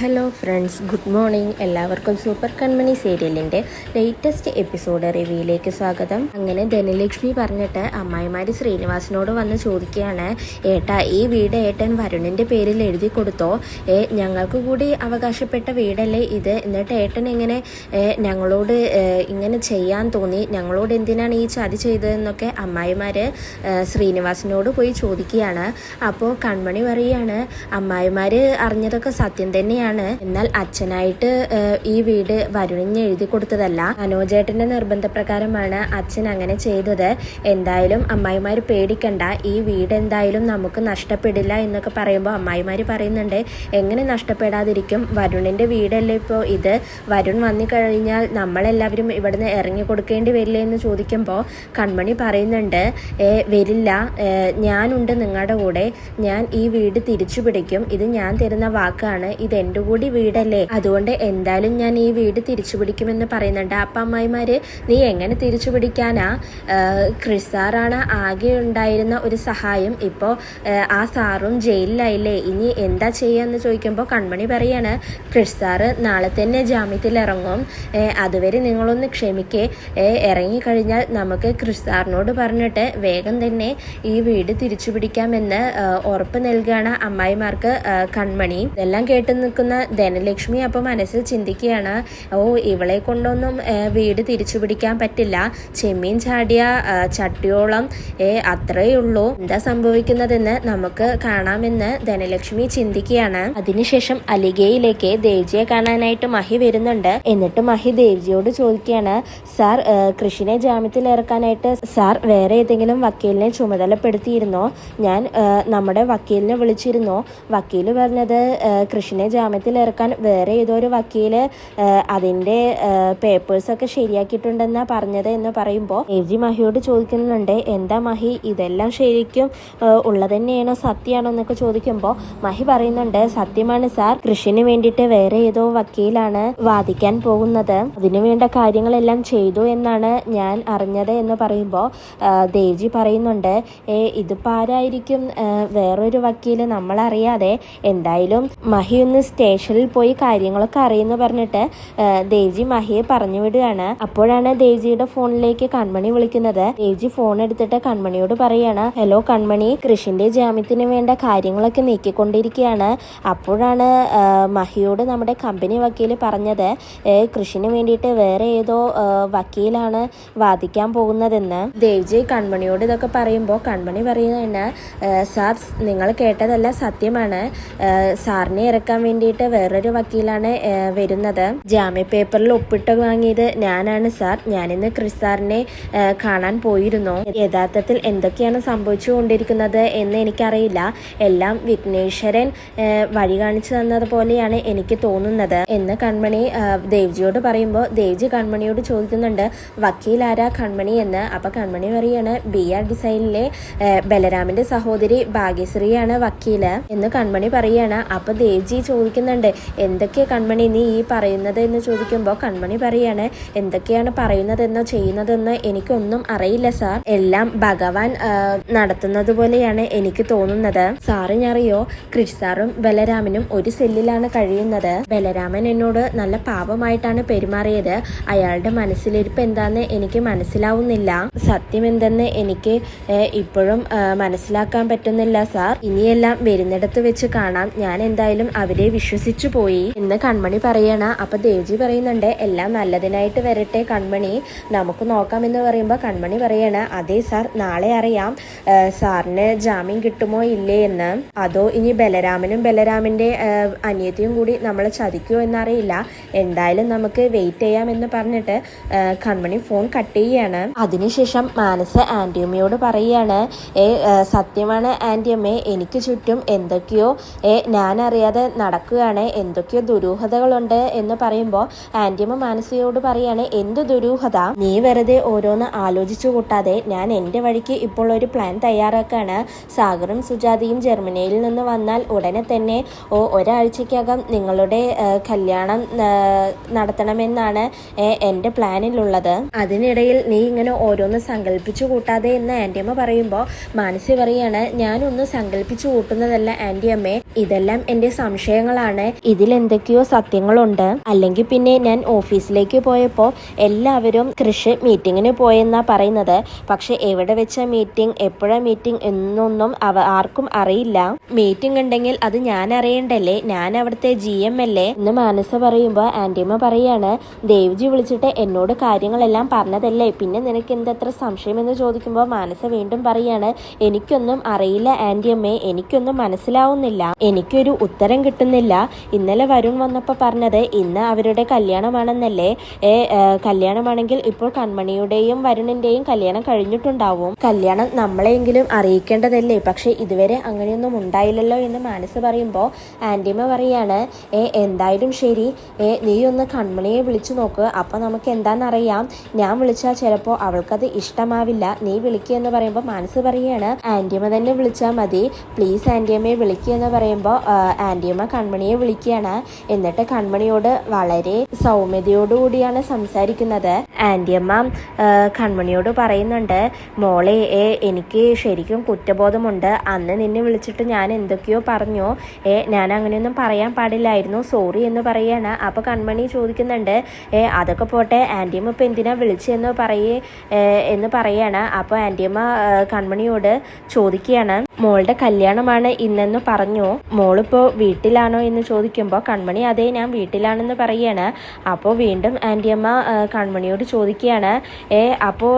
Hello friends good morning എല്ലാവർക്കും super Kanmani സീരിയലിന്റെ latest episode റിവ്യൂയിലേക്ക് സ്വാഗതം. അങ്ങനെ ധനലക്ഷ്മി പറഞ്ഞിട്ട് അമ്മായിമാർ ശ്രീനിവാസനോട് വന്ന് ചോദിക്കുകയാണ് ഏട്ടാ ഈ വീട് ഏട്ടൻ വരുണിന്റെ പേരിൽ എഴുതി കൊടുത്തോ? ഏ ഞങ്ങൾക്ക് കൂടി അവകാശപ്പെട്ട വീടല്ലേ ഇത്? എന്നിട്ട് ഏട്ടൻ എങ്ങനെ ഞങ്ങളോട് ഇങ്ങനെ ചെയ്യാൻ തോന്നി. ഞങ്ങളോട് എന്തിനാണ് ഈ ചതി ചെയ്തതെന്നൊക്കെ അമ്മായിമാർ ശ്രീനിവാസിനോട് പോയി ചോദിക്കുകയാണ്. അപ്പോൾ കൺമണി പറയുകയാണ് അമ്മായിമാർ അറിഞ്ഞതൊക്കെ സത്യം തന്നെയാണ് എന്നാൽ അച്ഛനായിട്ട് ഈ വീട് വരുണിന് എഴുതി കൊടുത്തതല്ല. മനോജേട്ടന്റെ നിർബന്ധപ്രകാരമാണ് അച്ഛൻ അങ്ങനെ ചെയ്തത്. എന്തായാലും അമ്മായിമാർ പേടിക്കണ്ട. ഈ വീട് എന്തായാലും നമുക്ക് നഷ്ടപ്പെടില്ല എന്നൊക്കെ പറയുമ്പോൾ അമ്മായിമാർ പറയുന്നുണ്ട്. എങ്ങനെ നഷ്ടപ്പെടാതിരിക്കും? വരുണിന്റെ വീടല്ലേ ഇപ്പോൾ ഇത്? വരുൺ വന്നു കഴിഞ്ഞാൽ നമ്മളെല്ലാവരും ഇവിടുന്ന് ഇറങ്ങി കൊടുക്കേണ്ടി വരില്ലേ എന്ന് ചോദിക്കുമ്പോൾ കൺമണി പറയുന്നുണ്ട്. "ഏ, വരില്ല. ഞാനുണ്ട് നിങ്ങളുടെ കൂടെ. ഞാൻ ഈ വീട് തിരിച്ചു പിടിക്കും ഇത് ഞാൻ തരുന്ന വാക്കാണ്. ഇത് എന്റെ കൂടി വീടല്ലേ? അതുകൊണ്ട് എന്തായാലും ഞാൻ ഈ വീട് തിരിച്ചു പിടിക്കുമെന്ന് പറയുന്നുണ്ട്. അപ്പം അമ്മായിമാര് നീ എങ്ങനെ തിരിച്ചു പിടിക്കാനാ ക്രിസാറാണ് ക്രിസ് സാറാണ് ആകെ ഉണ്ടായിരുന്ന ഒരു സഹായം. ഇപ്പോൾ ആ സാറും ജയിലിലായില്ലേ? ഇനി എന്താ ചെയ്യാന്ന് ചോദിക്കുമ്പോൾ കൺമണി പറയാണ് ക്രിസ് സാറ് നാളെ തന്നെ ജാമ്യത്തിൽ ഇറങ്ങും അതുവരെ നിങ്ങളൊന്ന് ക്ഷമിക്കേ. ഇറങ്ങിക്കഴിഞ്ഞാൽ നമുക്ക് ക്രിസ് സാറിനോട് പറഞ്ഞിട്ട് വേഗം തന്നെ ഈ വീട് തിരിച്ചു പിടിക്കാമെന്ന് ഉറപ്പ് നൽകുകയാണ് അമ്മായിമാർക്ക് കൺമണി. ഇതെല്ലാം കേട്ട് നിൽക്കുന്ന ധനലക്ഷ്മി അപ്പോൾ മനസ്സിൽ ചിന്തിക്കുകയാണ് ഓ ഇവളെ കൊണ്ടൊന്നും വീട് തിരിച്ചു പിടിക്കാൻ പറ്റില്ല. ചെമ്മീൻ ചാടിയ ചട്ടിയോളം ഏ അത്രയേ ഉള്ളൂ. എന്താ സംഭവിക്കുന്നതെന്ന് നമുക്ക് കാണാമെന്ന് ധനലക്ഷ്മി ചിന്തിക്കുകയാണ്. അതിനുശേഷം അലിഗയിലേക്ക് ദേവ്ജിയെ കാണാനായിട്ട് മഹി വരുന്നുണ്ട്. എന്നിട്ട് മഹി ദേവ്ജിയോട് ചോദിക്കുകയാണ് സാർ കൃഷിനെ ജാമ്യത്തിൽ ഇറക്കാനായിട്ട് സാർ വേറെ ഏതെങ്കിലും വക്കീലിനെ ചുമതലപ്പെടുത്തിയിരുന്നോ? ഞാൻ നമ്മുടെ വക്കീലിനെ വിളിച്ചിരുന്നോ. വക്കീൽ പറഞ്ഞത് കൃഷിനെ ജാമ്യത്തിൽ ഇറക്കാൻ വേറെ ഏതോ ഒരു വക്കീൽ ഏഹ് അതിന്റെ പേപ്പേഴ്സ് ഒക്കെ ശരിയാക്കിയിട്ടുണ്ടെന്നാ പറഞ്ഞത് എന്ന് പറയുമ്പോൾ ദേവ്ജി മഹിയോട് ചോദിക്കുന്നുണ്ട് എന്താ മഹി ഇതെല്ലാം ശരിക്കും ഉള്ളത് തന്നെയാണോ സത്യമാണോ എന്നൊക്കെ ചോദിക്കുമ്പോൾ മഹി പറയുന്നുണ്ട് സത്യമാണ് സാർ കൃഷിന് വേണ്ടിയിട്ട് വേറെ ഏതോ വക്കീലാണ് വാദിക്കാൻ പോകുന്നത്. അതിനുവേണ്ട കാര്യങ്ങളെല്ലാം ചെയ്തു എന്നാണ് ഞാൻ അറിഞ്ഞത് എന്ന് പറയുമ്പോൾ ദേവ്ജി പറയുന്നുണ്ട് ഏ ഇതിപ്പോൾ ആരായിരിക്കും വേറൊരു വക്കീൽ നമ്മളറിയാതെ എന്തായാലും മഹി ഒന്ന് സ്റ്റേഷനിൽ പോയി കാര്യങ്ങളൊക്കെ അറിയുന്നു പറഞ്ഞിട്ട് ദേവ്ജി മഹിയെ പറഞ്ഞു വിടുകയാണ്. അപ്പോഴാണ് ദേവ്ജിയുടെ ഫോണിലേക്ക് കൺമണി വിളിക്കുന്നത്. ദേവ്ജി ഫോൺ എടുത്തിട്ട് കൺമണിയോട് പറയാണ് ഹലോ കൺമണി കൃഷിന്റെ ജാമ്യത്തിന് വേണ്ട കാര്യങ്ങളൊക്കെ നീക്കിക്കൊണ്ടിരിക്കുകയാണ്. അപ്പോഴാണ് മഹിയോട് നമ്മുടെ കമ്പനി വക്കീൽ പറഞ്ഞത് കൃഷിന് വേണ്ടിയിട്ട് വേറെ ഏതോ വക്കീലാണ് വാദിക്കാൻ പോകുന്നതെന്ന്. ദേവ്ജി കൺമണിയോട് ഇതൊക്കെ പറയുമ്പോൾ കൺമണി പറയുന്നതന്നെ സാർ നിങ്ങൾ കേട്ടതല്ല സത്യമാണ്. സാറിനെ ഇറക്കാൻ വേണ്ടിയിട്ട് വേറൊരു വക്കീലാണ് വരുന്നത്. ജാമ്യ പേപ്പറിൽ ഒപ്പിട്ട് വാങ്ങിയത് ഞാനാണ് സാർ. ഞാനിന്ന് ക്രിസ് സാറിനെ കാണാൻ പോയിരുന്നു. യഥാർത്ഥത്തിൽ എന്തൊക്കെയാണ് സംഭവിച്ചുകൊണ്ടിരിക്കുന്നത് എന്ന് എനിക്കറിയില്ല. എല്ലാം വിഘ്നേശ്വരൻ വഴി കാണിച്ചു തന്നതുപോലെയാണ് എനിക്ക് തോന്നുന്നത്. എന്ന് കൺമണി ദേവ്ജിയോട് പറയുമ്പോൾ ദേവ്ജി കൺമണിയോട് ചോദിക്കുന്നുണ്ട് വക്കീലാരാ കൺമണി എന്ന്? അപ്പൊ കൺമണി പറയാണ് ബി ആർ ഡിസൈനിലെ ബലരാമിന്റെ സഹോദരി ഭാഗ്യശ്രീയാണ് വക്കീൽ. എന്ന് കൺമണി പറയാണ്. അപ്പൊ ദേവ്ജി ചോദിക്കുന്നുണ്ട് എന്തൊക്കെയാ കൺമണി നീ ഈ പറയുന്നത് എന്ന് ചോദിക്കുമ്പോൾ കൺമണി പറയാണ് എന്തൊക്കെയാണ് പറയുന്നതെന്നോ ചെയ്യുന്നതെന്നോ എനിക്കൊന്നും അറിയില്ല സാർ എല്ലാം ഭഗവാൻ നടത്തുന്നത് പോലെയാണ് എനിക്ക് തോന്നുന്നത്. സാറിനറിയോ ക്രിഷ് സാറും ബലരാമനും ഒരു സെല്ലിലാണ് കഴിയുന്നത്. ബലരാമൻ എന്നോട് നല്ല പാപമായിട്ടാണ് പെരുമാറിയത്. അയാളുടെ മനസ്സിലിരിപ്പ് എന്താന്ന് എനിക്ക് മനസ്സിലാവുന്നില്ല. സത്യം എന്തെന്ന് എനിക്ക് ഇപ്പോഴും മനസ്സിലാക്കാൻ പറ്റുന്നില്ല സാർ ഇനിയെല്ലാം വരുന്നിടത്ത് വെച്ച് കാണാം. ഞാൻ എന്തായാലും അവരെ വിശ്വസിച്ചു പോയി എന്ന് കൺമണി പറയണ അപ്പൊ ദേവ്ജി പറയുന്നുണ്ട് എല്ലാം നല്ലതിനായിട്ട് വരട്ടെ കൺമണി. നമുക്ക് നോക്കാം എന്ന് പറയുമ്പോൾ കൺമണി പറയണ അതെ സാർ നാളെ അറിയാം സാറിന് ജാമ്യം കിട്ടുമോ ഇല്ലേ എന്ന്. അതോ ഇനി ബലരാമനും ബലരാമിന്റെ അനിയത്തിയും കൂടി നമ്മൾ ചതിക്കുമോ എന്നറിയില്ല. എന്തായാലും നമുക്ക് വെയിറ്റ് ചെയ്യാം എന്ന് പറഞ്ഞിട്ട് കൺമണി ഫോൺ കട്ട് ചെയ്യാണ്. അതിനുശേഷം മാനസ ആന്റിയമ്മയോട് പറയുകയാണ് ഏ സത്യമാണ് ആന്റിയമ്മേ എനിക്ക് ചുറ്റും എന്തൊക്കെയോ ഏ ഞാൻ അറിയാതെ നടക്കുകയാണ് എന്തൊക്കെയോ ദുരൂഹതകളുണ്ട് എന്ന് പറയുമ്പോൾ ആന്റിയമ്മ മാനസിയോട് പറയാണ് എന്ത് ദുരൂഹത? നീ വെറുതെ ഓരോന്ന് ആലോചിച്ചു കൂട്ടാതെ ഞാൻ എന്റെ വഴിക്ക് ഇപ്പോൾ ഒരു പ്ലാൻ തയ്യാറാക്കാണ്. സാഗറും സുജാതയും ജർമ്മനിയിൽ നിന്ന് വന്നാൽ ഉടനെ തന്നെ ഓ ഒരാഴ്ചക്കകം നിങ്ങളുടെ കല്യാണം നടത്തണമെന്നാണ് എന്റെ പ്ലാനിലുള്ളത് അതിനിടയിൽ നീ ഇങ്ങനെ ഓരോന്ന് സങ്കല്പിച്ചു കൂട്ടാതെ എന്ന് ആന്റിയമ്മ പറയുമ്പോൾ മാനസി പറയാണ് ഞാനൊന്ന് സങ്കല്പിച്ചു കൂട്ടുന്നതല്ല ആന്റിയമ്മേ ഇതെല്ലാം എന്റെ സംശയങ്ങളാണ്. ആണ്. ഇതിൽ എന്തൊക്കെയോ സത്യങ്ങളുണ്ട്. അല്ലെങ്കിൽ പിന്നെ ഞാൻ ഓഫീസിലേക്ക് പോയപ്പോൾ എല്ലാവരും കൃഷി മീറ്റിങ്ങിന് പോയെന്നാ പറയുന്നത്. പക്ഷെ എവിടെ വെച്ച മീറ്റിംഗ് എപ്പോഴാ മീറ്റിംഗ് എന്നൊന്നും അവ ആർക്കും അറിയില്ല. മീറ്റിംഗ് ഉണ്ടെങ്കിൽ അത് ഞാൻ അറിയണ്ടല്ലേ? ഞാൻ അവിടുത്തെ ജി എം അല്ലേ? എന്ന് മാനസ പറയുമ്പോൾ ആന്റിയമ്മ പറയാണ് ദേവ്ജി വിളിച്ചിട്ട് എന്നോട് കാര്യങ്ങളെല്ലാം പറഞ്ഞതല്ലേ? പിന്നെ നിനക്ക് എന്തത്ര സംശയം എന്ന് ചോദിക്കുമ്പോൾ മാനസ വീണ്ടും പറയാണ് എനിക്കൊന്നും അറിയില്ല ആന്റിയമ്മേ. എനിക്കൊന്നും മനസ്സിലാവുന്നില്ല. എനിക്കൊരു ഉത്തരം കിട്ടുന്നില്ല. ഇന്നലെ വരുൺ വന്നപ്പോൾ പറഞ്ഞത് ഇന്ന് അവരുടെ കല്യാണമാണെന്നല്ലേ? ഏ കല്യാണമാണെങ്കിൽ ഇപ്പോൾ കൺമണിയുടെയും വരുണിന്റെയും കല്യാണം കഴിഞ്ഞിട്ടുണ്ടാവും. കല്യാണം നമ്മളെയെങ്കിലും അറിയിക്കേണ്ടതല്ലേ? പക്ഷേ ഇതുവരെ അങ്ങനെയൊന്നും ഉണ്ടായില്ലല്ലോ എന്ന് മാനസ് പറയുമ്പോൾ ആന്റിമ പറയാണ് ഏ എന്തായാലും ശരി. ഏ നീ ഒന്ന് കൺമണിയെ വിളിച്ചു നോക്ക്. അപ്പോൾ നമുക്ക് എന്താണെന്നറിയാം ഞാൻ വിളിച്ചാൽ ചിലപ്പോൾ അവൾക്കത് ഇഷ്ടമാവില്ല. നീ വിളിക്കുക എന്ന് പറയുമ്പോൾ മനസ്സ് പറയാണ് ആന്റിയമ്മ തന്നെ വിളിച്ചാൽ മതി. പ്ലീസ് ആന്റിയമ്മയെ വിളിക്കുക എന്ന് പറയുമ്പോൾ ആന്റിയമ്മ കൺമണിയെ വിളിക്കുകയാണ്. എന്നിട്ട് കൺമണിയോട് വളരെ സൗമ്യതയോടുകൂടിയാണ് സംസാരിക്കുന്നത്. ആന്റിയമ്മ കൺമണിയോട് പറയുന്നുണ്ട് മോളെ ഏ എനിക്ക് ശരിക്കും കുറ്റബോധമുണ്ട്. അന്ന് നിന്നെ വിളിച്ചിട്ട് ഞാൻ എന്തൊക്കെയോ പറഞ്ഞു. ഏ ഞാൻ അങ്ങനെയൊന്നും പറയാൻ പാടില്ലായിരുന്നു. സോറി എന്ന് പറയാണ്. അപ്പോൾ കൺമണി ചോദിക്കുന്നുണ്ട് ഏ അതൊക്കെ പോട്ടെ. ആന്റിയമ്മ ഇപ്പം എന്തിനാ വിളിച്ചെന്ന് പറയേ എന്ന് പറയാണ്. അപ്പോൾ ആന്റിയമ്മ കൺമണിയോട് ചോദിക്കുകയാണ് മോളുടെ കല്യാണമാണ് ഇന്നെന്ന് പറഞ്ഞു. മോളിപ്പോൾ വീട്ടിലാണോ എന്ന് ചോദിക്കുമ്പോൾ കൺമണി അതെ ഞാൻ വീട്ടിലാണെന്ന് പറയാണ്. അപ്പോൾ വീണ്ടും ആന്റിയമ്മ കൺമണിയോട് ചോദിക്കുകയാണ് ഏ അപ്പോൾ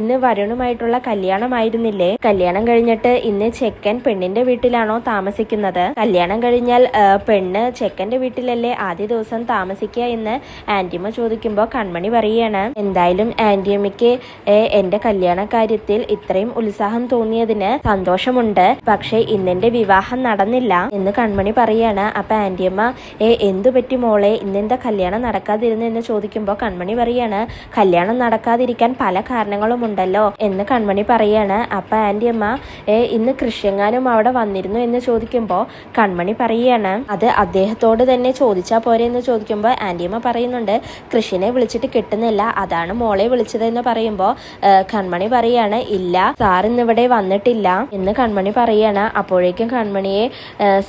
ഇന്ന് വരുണുമായിട്ടുള്ള കല്യാണമായിരുന്നില്ലേ? കല്യാണം കഴിഞ്ഞിട്ട് ഇന്ന് ചെക്കൻ പെണ്ണിന്റെ വീട്ടിലാണോ താമസിക്കുന്നത്? കല്യാണം കഴിഞ്ഞാൽ പെണ്ണ് ചെക്കന്റെ വീട്ടിലല്ലേ ആദ്യ ദിവസം താമസിക്കുക എന്ന് ആന്റിയമ്മ ചോദിക്കുമ്പോൾ കൺമണി പറയുകയാണ് എന്തായാലും ആന്റിയമ്മയ്ക്ക് എന്റെ കല്യാണ കാര്യത്തിൽ ഇത്രയും ഉത്സാഹം തോന്നിയതിന് സന്തോഷമുണ്ട്. പക്ഷേ ഇന്നെന്റെ വിവാഹം നടന്നില്ല എന്ന് കൺമണി പറയാണ്. അപ്പൊ ആന്റിയമ്മ ഏ എന്തു പറ്റി മോളെ? ഇന്നെന്താ കല്യാണം നടക്കാതിരുന്നു? എന്ന് ചോദിക്കുമ്പോൾ കൺമണി പറയാണ് കല്യാണം നടക്കാതിരിക്കാൻ പല കാരണങ്ങളും ഉണ്ടല്ലോ എന്ന് കൺമണി പറയാണ്. അപ്പം ആന്റിയമ്മ ഏ ഇന്ന് കൃഷ്യങ്ങാനും അവിടെ വന്നിരുന്നു എന്ന് ചോദിക്കുമ്പോൾ കൺമണി പറയാണ് അത് അദ്ദേഹത്തോട് തന്നെ ചോദിച്ചാൽ പോരെ എന്ന് ചോദിക്കുമ്പോൾ ആന്റിയമ്മ പറയുന്നുണ്ട് കൃഷിനെ വിളിച്ചിട്ട് കിട്ടുന്നില്ല അതാണ് മോളെ വിളിച്ചത് എന്ന് പറയുമ്പോൾ കൺമണി പറയാണ് ഇല്ല സാർ ഇന്നിവിടെ വന്നിട്ടില്ല എന്ന് കൺമണി പറയാണ്. അപ്പോഴേക്കും കൺമണിയെ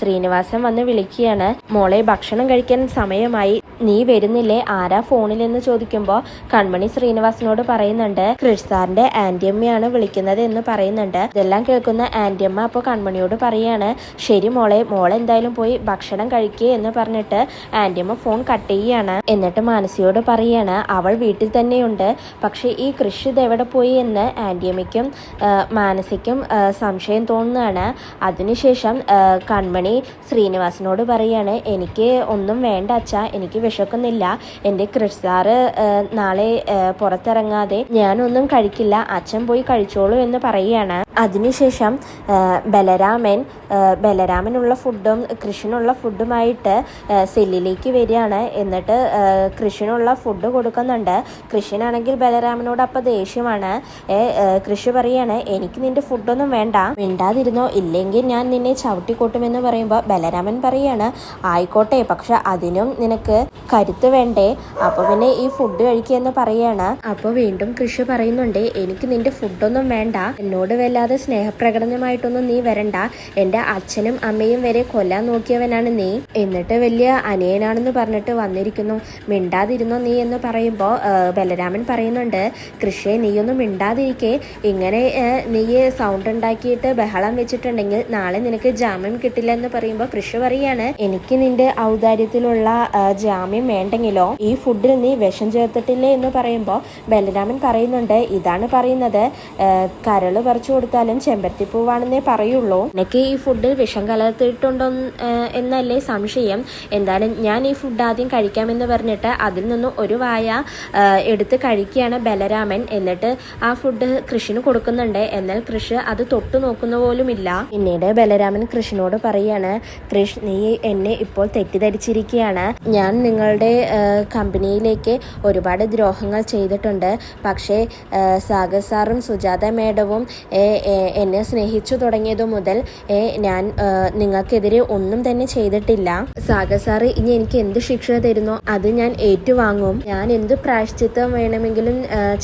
ശ്രീനിവാസൻ വന്ന് വിളിക്കുകയാണ് മോളെ ഭക്ഷണം കഴിക്കാൻ സമയമായി. നീ വരുന്നില്ലേ? ആരാ ഫോണിൽ എന്ന് ചോദിക്കുമ്പോൾ കൺമണി ശ്രീനിവാസനോട് പറയുന്നുണ്ട്. കൃഷ് സാറിന്റെ ആന്റിയമ്മയാണ് വിളിക്കുന്നത് എന്ന് പറയുന്നുണ്ട്. ഇതെല്ലാം കേൾക്കുന്ന ആന്റിയമ്മ അപ്പോൾ കൺമണിയോട് പറയാണ് ശരി മോളെ മോളെ എന്തായാലും പോയി ഭക്ഷണം കഴിക്കുക എന്ന് പറഞ്ഞിട്ട് ആന്റിയമ്മ ഫോൺ കട്ട് ചെയ്യാണ്. എന്നിട്ട് മാനസിയോട് പറയാണ് അവൾ വീട്ടിൽ തന്നെയുണ്ട്. പക്ഷേ ഈ കൃഷി ഇത് എവിടെ പോയി എന്ന് ആന്റിയമ്മയ്ക്കും മാനസിക്കും സംശയം തോന്നുന്നതാണ് അതിനുശേഷം കൺമണി ശ്രീനിവാസനോട് പറയാണ് എനിക്ക് ഒന്നും വേണ്ട അച്ഛ. എനിക്ക് വിശക്കുന്നില്ല. എന്റെ കൃഷ് നാളെ പുറത്തിറങ്ങാതെ ഞാനൊന്നും കഴിക്കില്ല. അച്ഛൻ പോയി കഴിച്ചോളൂ എന്ന് പറയുകയാണ്. അതിനുശേഷം ബലരാമൻ ബലരാമനുള്ള ഫുഡും കൃഷ്ണനുള്ള ഫുഡുമായിട്ട് സെല്ലിലേക്ക് വരികയാണ്. എന്നിട്ട് കൃഷ്ണനുള്ള ഫുഡ് കൊടുക്കുന്നുണ്ട്. കൃഷിനാണെങ്കിൽ ബലരാമനോട് അപ്പം ദേഷ്യമാണ്. കൃഷി പറയാണ് എനിക്ക് നിന്റെ ഫുഡൊന്നും വേണ്ട. മിണ്ടാതിരുന്നോ? ഇല്ലെങ്കിൽ ഞാൻ നിന്നെ ചവിട്ടിക്കൂട്ടുമെന്ന് പറയുമ്പോൾ ബലരാമൻ പറയാണ് ആയിക്കോട്ടെ പക്ഷെ അതിനും നിനക്ക് കരുത്ത് വേണ്ടേ? അപ്പോൾ പിന്നെ ഈ ഫുഡ് കഴിക്കുക എന്ന് പറയാണ്. അപ്പോൾ വീണ്ടും കൃഷി പറയുന്നുണ്ട് എനിക്ക് നിന്റെ ഫുഡൊന്നും വേണ്ട. എന്നോട് വല്ലാതെ സ്നേഹപ്രകടനമായിട്ടൊന്നും നീ വരണ്ട. എന്റെ അച്ഛനും അമ്മയും വരെ കൊല്ലാൻ നോക്കിയവനാണ് നീ. എന്നിട്ട് വലിയ അനിയനാണെന്ന് പറഞ്ഞിട്ട് വന്നിരിക്കുന്നു. മിണ്ടാതിരുന്നോ നീ എന്ന് പറയുമ്പോൾ ബലരാമൻ പറയുന്നുണ്ട് കൃഷിയെ നീയൊന്നും മിണ്ടാതിരിക്കേ. ഇങ്ങനെ നീ സൗണ്ട് ഉണ്ടാക്കിയിട്ട് ബഹളം വെച്ചിട്ടുണ്ടെങ്കിൽ നാളെ നിനക്ക് ജാമ്യം കിട്ടില്ല എന്ന് പറയുമ്പോൾ കൃഷി പറയാണ് എനിക്ക് നിന്റെ ഔദാര്യത്തിലുള്ള ജാമ്യം വേണ്ടെങ്കിലോ? ഈ ഫുഡിൽ നീ വിഷം ചേർത്തിട്ടില്ലേ? എന്ന് പറയുമ്പോൾ ബലരാമൻ പറയുന്നുണ്ട് ഇതാണ് പറയുന്നത്. കരൾ പറിച്ചു കൊടുത്താലും ചെമ്പരത്തിപ്പൂവാണെന്നേ പറയുള്ളൂ. എനിക്ക് ഈ ഫുഡിൽ വിഷം കലർത്തിയിട്ടുണ്ടോ എന്നല്ലേ സംശയം. എന്തായാലും ഞാൻ ഈ ഫുഡ് ആദ്യം കഴിക്കാമെന്ന് പറഞ്ഞിട്ട് അതിൽ നിന്നും ഒരു വായ എടുത്ത് കഴിക്കുകയാണ് ബലരാമൻ. എന്നിട്ട് ആ ഫുഡ് കൃഷിന് കൊടുക്കുന്നുണ്ട്. എന്നാൽ കൃഷി അത് തൊട്ടു നോക്കുന്ന പോലുമില്ല. പിന്നീട് ബലരാമൻ കൃഷിനോട് പറയാണ് കൃഷ് നീ എന്നെ ഇപ്പോൾ തെറ്റിദ്ധരിച്ചിരിക്കുകയാണ്. ഞാൻ നിങ്ങളുടെ കമ്പനിയിലേക്ക് ഒരുപാട് ദ്രോഹങ്ങൾ ചെയ്തിട്ടുണ്ട്. പക്ഷേ സാഗർ സാറും സുജാത മേഡവും എന്നെ സ്നേഹിച്ചു തുടങ്ങിയതു മുതൽ ഞാൻ നിങ്ങൾക്കെതിരെ ഒന്നും തന്നെ ചെയ്തിട്ടില്ല. സാഗർ സാറ് ഇനി എനിക്ക് എന്ത് ശിക്ഷ തരുന്നോ? അത് ഞാൻ ഏറ്റുവാങ്ങും. ഞാൻ എന്ത് പ്രായശ്ചിത്തം വേണമെങ്കിലും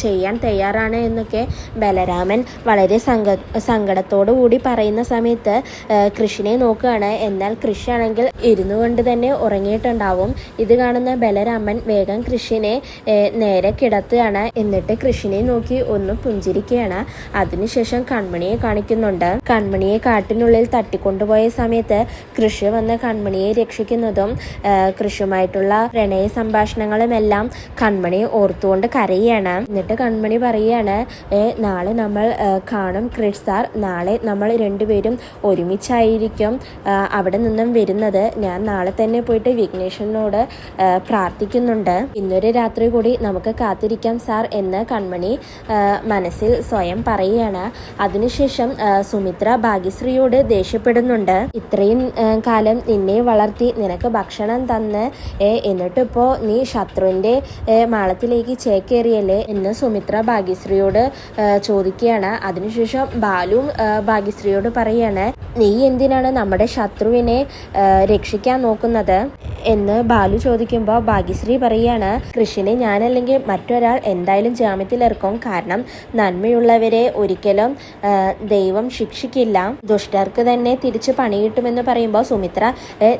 ചെയ്യാൻ തയ്യാറാണ് എന്നൊക്കെ ബലരാമൻ വളരെ സങ്ക സങ്കടത്തോടു കൂടി പറയുന്ന സമയത്ത് കൃഷിനെ നോക്കുകയാണ്. എന്നാൽ കൃഷി ആണെങ്കിൽ ഇരുന്നു കൊണ്ട് തന്നെ ഉറങ്ങിയിട്ടുണ്ടാവും. ഇത് കാണുന്ന ബലരാമൻ വേഗം കൃഷിനെ നേരെ കിടത്തുകയാണ്. എന്നിട്ട് കൃഷിനെ നോക്കി ഒന്ന് പുഞ്ചിരിക്കുകയാണ്. അതിനുശേഷം കൺമണിയെ കാണിക്കുന്നുണ്ട്. കൺമണിയെ കാട്ടിനുള്ളിൽ തട്ടിക്കൊണ്ടുപോയ സമയത്ത് കൃഷി വന്ന് കൺമണിയെ രക്ഷിക്കുന്നതും കൃഷിയുമായിട്ടുള്ള പ്രണയ സംഭാഷണങ്ങളും എല്ലാം കൺമണി ഓർത്തുകൊണ്ട് കരയാണ്. എന്നിട്ട് കൺമണി പറയാണ് "ഏ, നാളെ നമ്മൾ കാണും ക്രിഷ് സാർ. നാളെ നമ്മൾ രണ്ടുപേരും ഒരുമിച്ചായിരിക്കും അവിടെ നിന്നും വരുന്നത്. ഞാൻ നാളെ തന്നെ പോയിട്ട് വിഘ്നേശ്വരനോട് പ്രാർത്ഥിക്കുന്നുണ്ട്. ഇന്നൊരു രാത്രി കൂടി നമുക്ക് കാത്തിരിക്കാം സാർ എന്ന് കൺമണി മനസ്സിൽ സ്വയം പറയുകയാണ്. അതിനുശേഷം സുമിത്ര ഭാഗ്യശ്രീയോട് ദേഷ്യപ്പെടുന്നുണ്ട്. ഇത്രയും കാലം നിന്നെ വളർത്തി നിനക്ക് ഭക്ഷണം തന്ന് എന്നിട്ടിപ്പോ നീ ശത്രുവിന്റെ മാളത്തിലേക്ക് ചേക്കേറിയല്ലേ? എന്ന് സുമിത്ര ഭാഗ്യശ്രീയോട് ചോദിക്കുകയാണ്. അതിനുശേഷം ബാലു ഭാഗ്യശ്രീയോട് പറയാണ് നീ എന്തിനാണ് നമ്മുടെ ശത്രുവിനെ രക്ഷിക്കാൻ നോക്കുന്നത്? എന്ന് ബാലു ചോദിക്കുമ്പോൾ ഭാഗ്യശ്രീ പറയാണ് കൃഷിനെ ഞാനല്ലെങ്കിൽ മറ്റൊരാൾ എന്തായാലും ജാമ്യത്തിലിറക്കും കാരണം നന്മയുള്ളവരെ ഒരിക്കലും ദൈവം ശിക്ഷിക്കില്ല. ദുഷ്ടർക്ക് തന്നെ തിരിച്ച് പണി കിട്ടുമെന്ന് പറയുമ്പോൾ സുമിത്ര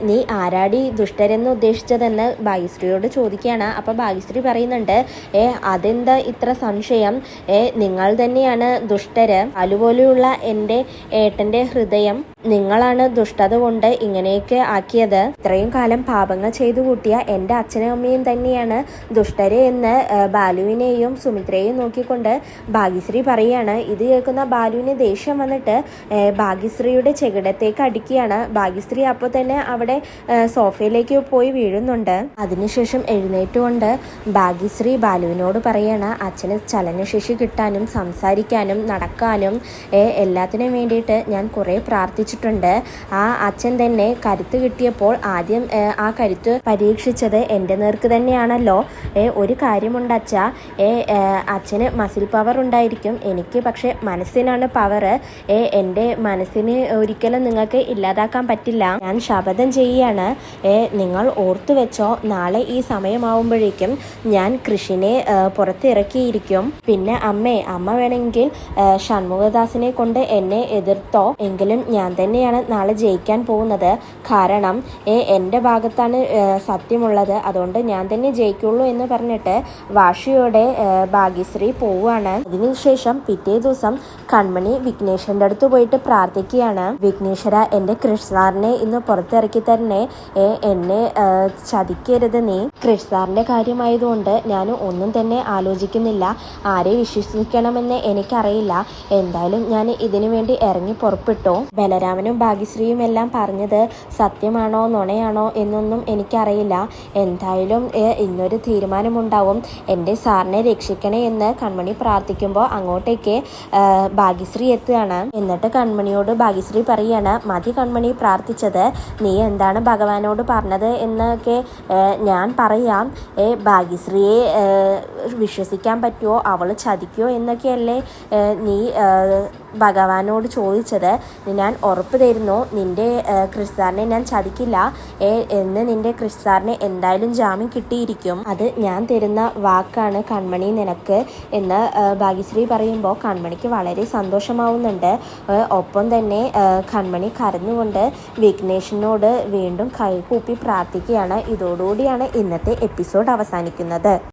നീ ആരാടി ദുഷ്ടരെന്ന് ഉദ്ദേശിച്ചതെന്ന് ഭാഗ്യശ്രീയോട് ചോദിക്കുകയാണ്. അപ്പോൾ ഭാഗ്യശ്രീ പറയുന്നുണ്ട് ഏ അതെന്താ ഇത്ര സംശയം? ഏ നിങ്ങൾ തന്നെയാണ് ദുഷ്ടര്. അതുപോലെയുള്ള എന്റെ ഏട്ടന്റെ ഹൃദയം നിങ്ങളാണ് ദുഷ്ടത കൊണ്ട് ഇങ്ങനെയൊക്കെ ആക്കിയത്. ഇത്രയും കാലം പാപങ്ങൾ ചെയ്തു കൂട്ടിയ എന്റെ അച്ഛനും അമ്മയും തന്നെയാണ് ദുഷ്ടരെ എന്ന് ബാലുവിനെയും സുമിത്രയെയും നോക്കിക്കൊണ്ട് ഭാഗ്യശ്രീ പറയാണ്. ഇത് കേൾക്കുന്ന ബാലുവിന് ദേഷ്യം വന്നിട്ട് ഭാഗ്യശ്രീയുടെ ചെകിടത്തേക്ക് അടിക്കുകയാണ് ഭാഗ്യശ്രീ അപ്പോൾ തന്നെ അവിടെ സോഫയിലേക്ക് പോയി വീഴുന്നുണ്ട്. അതിനുശേഷം എഴുന്നേറ്റുകൊണ്ട് ഭാഗ്യശ്രീ ബാലുവിനോട് പറയാണ് അച്ഛന് ചലനശേഷി കിട്ടാനും സംസാരിക്കാനും നടക്കാനും എല്ലാത്തിനും വേണ്ടിയിട്ട് ഞാൻ കുറേ പ്രാർത്ഥിച്ചിട്ടുണ്ട് ആ അച്ഛൻ തന്നെ കരുത്ത് കിട്ടിയപ്പോൾ ആദ്യം ആ കരുത്ത് പരീക്ഷിച്ചത് എന്റെ നേർക്ക് തന്നെയാണല്ലോ. ഒരു കാര്യമുണ്ട് അച്ഛ. അച്ഛന് മസിൽ പവർ ഉണ്ടായിരിക്കും. എനിക്ക് പക്ഷേ മനസ്സിനാണ് പവർ എന്റെ മനസ്സിന് ഒരിക്കലും നിങ്ങൾക്ക് ഇല്ലാതാക്കാൻ പറ്റില്ല. ഞാൻ ശപഥം ചെയ്യാണ്. നിങ്ങൾ ഓർത്തു വെച്ചോ നാളെ ഈ സമയമാവുമ്പോഴേക്കും ഞാൻ കൃഷിനെ പുറത്തിറക്കിയിരിക്കും. പിന്നെ അമ്മേ അമ്മ വേണമെങ്കിൽ ഷൺമുഖദാസിനെ കൊണ്ട് എന്നെ എതിർത്തോ? എങ്കിലും ഞാൻ തന്നെയാണ് നാളെ ജയിക്കാൻ പോകുന്നത്. കാരണം എന്റെ ഭാഗത്താണ് സത്യമുള്ളത്. അതുകൊണ്ട് ഞാൻ തന്നെ ജയിക്കുള്ളൂ എന്ന് പറഞ്ഞിട്ട് വാശിയോടെ ഏ, ഭാഗ്യശ്രീ പോവുകയാണ്. അതിനുശേഷം പിറ്റേ ദിവസം കൺമണി വിഘ്നേശ്വരന്റെ അടുത്ത് പോയിട്ട് പ്രാർത്ഥിക്കുകയാണ്. വിഘ്നേശ്വര എന്റെ കൃഷ്ണാറിനെ ഇന്ന് പുറത്തിറക്കി തന്നെ എന്നെ ചതിക്കരുത് നീ. കൃഷ്ണാറിന്റെ കാര്യമായതുകൊണ്ട് ഞാൻ ഒന്നും തന്നെ ആലോചിക്കുന്നില്ല. ആരെ വിശ്വസിക്കണമെന്ന് എനിക്കറിയില്ല. എന്തായാലും ഞാൻ ഇതിനു വേണ്ടി ഇറങ്ങി പുറപ്പെട്ടു. ബലരാമനും ഭാഗ്യശ്രീയും എല്ലാം പറഞ്ഞത് സത്യമാണോ നുണയാണോ എന്നൊന്നും എനിക്കറിയില്ല. എന്തായാലും ഇന്നൊരു തീരുമാനമുണ്ടാവും. എന്റെ സാറിനെ രക്ഷിക്കണേ എന്ന് കൺമണി പ്രാർത്ഥിക്കുമ്പോൾ അങ്ങോട്ടേക്ക് ഭാഗ്യശ്രീ എത്തുകയാണ്. എന്നിട്ട് കൺമണിയോട് ഭാഗ്യശ്രീ പറയാണ് മതി കൺമണി പ്രാർത്ഥിച്ചത്. നീ എന്താണ് ഭഗവാനോട് പറഞ്ഞത് എന്നൊക്കെ ഞാൻ പറയാം. ഏ ഭാഗ്യശ്രീയെ വിശ്വസിക്കാൻ പറ്റുമോ അവൾ ചതിക്കുമോ എന്നൊക്കെയല്ലേ നീ ഭഗവാനോട് ചോദിച്ചത് ഞാൻ ഉറപ്പ് തരുന്നു നിന്റെ ഏ, ക്രിസ്താറിനെ ഞാൻ ചതിക്കില്ല. എന്ന് നിന്റെ ക്രിസ്താറിന് എന്തായാലും ജാമ്യം കിട്ടിയിരിക്കും. അത് ഞാൻ തരുന്ന വാക്കാണ് കൺമണി നിനക്ക് എന്ന് ഭാഗ്യശ്രീ പറയുമ്പോൾ കൺമണിക്ക് വളരെ സന്തോഷമാവുന്നുണ്ട്. ഒപ്പം തന്നെ കൺമണി കരഞ്ഞുകൊണ്ട് വിഘ്നേഷിനോട് വീണ്ടും കൈകൂപ്പി പ്രാർത്ഥിക്കുകയാണ്. ഇതോടുകൂടിയാണ് ഇന്നത്തെ എപ്പിസോഡ് അവസാനിക്കുന്നത്.